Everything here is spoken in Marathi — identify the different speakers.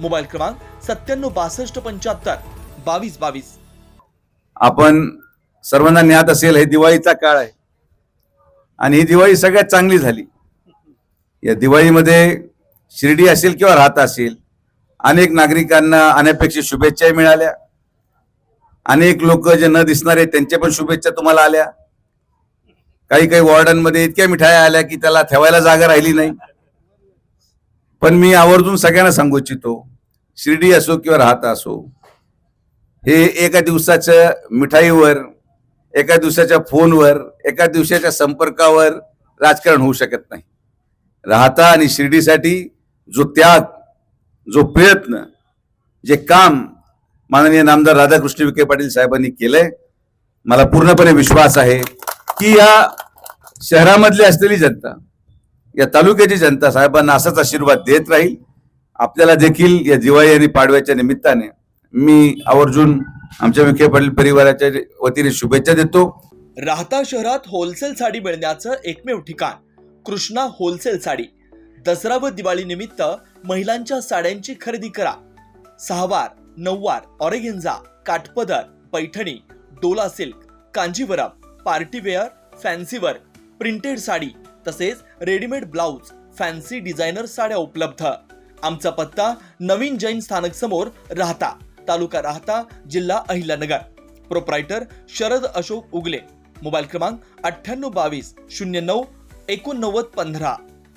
Speaker 1: मोबाईल क्रमांक सत्त्याण्णव बासष्ट पंच्याहत्तर. बावीस बावीस.
Speaker 2: आपण सर्वांना ज्ञात असेल हे दिवाळीचा काळ आहे. आणि ही दिवाळी सगळ्यात चांगली झाली. या दिवाळीमध्ये शिर्डी असेल किंवा राहत असेल अनेक नागरिकांना अनपेक्षित शुभेच्छाही मिळाल्या. अनेक लोक जे न दिसणारे त्यांच्या पण शुभेच्छा तुम्हाला आल्या. काही काही वॉर्डांमध्ये इतक्या मिठाया आल्या की त्याला ठेवायला जागा राहिली नाही. पण मी आवर्जून सगळ्यांना सांगू इच्छितो शिर्डी असो किंवा राहता असो हे एका दिवसाच्या मिठाईवर एका दिवसाच्या फोनवर एका दिवसाच्या संपर्कावर राजकारण होऊ शकत नाही. राहता आणि शिर्डीसाठी जो त्याग जो प्रयत्न जे काम माननीय नामदार राधाकृष्ण विखे पाटील साहेबांनी केलंय मला पूर्णपणे विश्वास आहे की या शहरामधली असलेली जनता या तालुक्याची जनता साहेबांना असाच आशीर्वाद देत राहील. आपल्याला देखील या दिवाळी आणि पाडव्याच्या निमित्ताने मी आवर्जून आमच्या विखे पाटील परिवाराच्या वतीने शुभेच्छा देतो.
Speaker 1: राहता शहरात होलसेल साडी मिळण्याचं एकमेव ठिकाण कृष्णा होलसेल साडी. दसरा व दिवाळी निमित्त महिलांच्या साड्यांची खरेदी करा. सहावार नऊवार ऑरेगेंजा काठपदर Paithani Dola silk Kanjeevaram party wear फॅन्सीवर printed sari तसेच रेडीमेड ब्लाऊज फॅन्सी डिझायनर साड्या उपलब्ध. आमचा पत्ता नवीन जैन स्थानक समोर राहता तालुका राहता जिल्हा अहिल्यानगर. प्रोप्रायटर शरद अशोक उगले. मोबाईल क्रमांक अठ्ठ्याण्णव बावीस शून्य नऊ एकोणनव्वद पंधरा.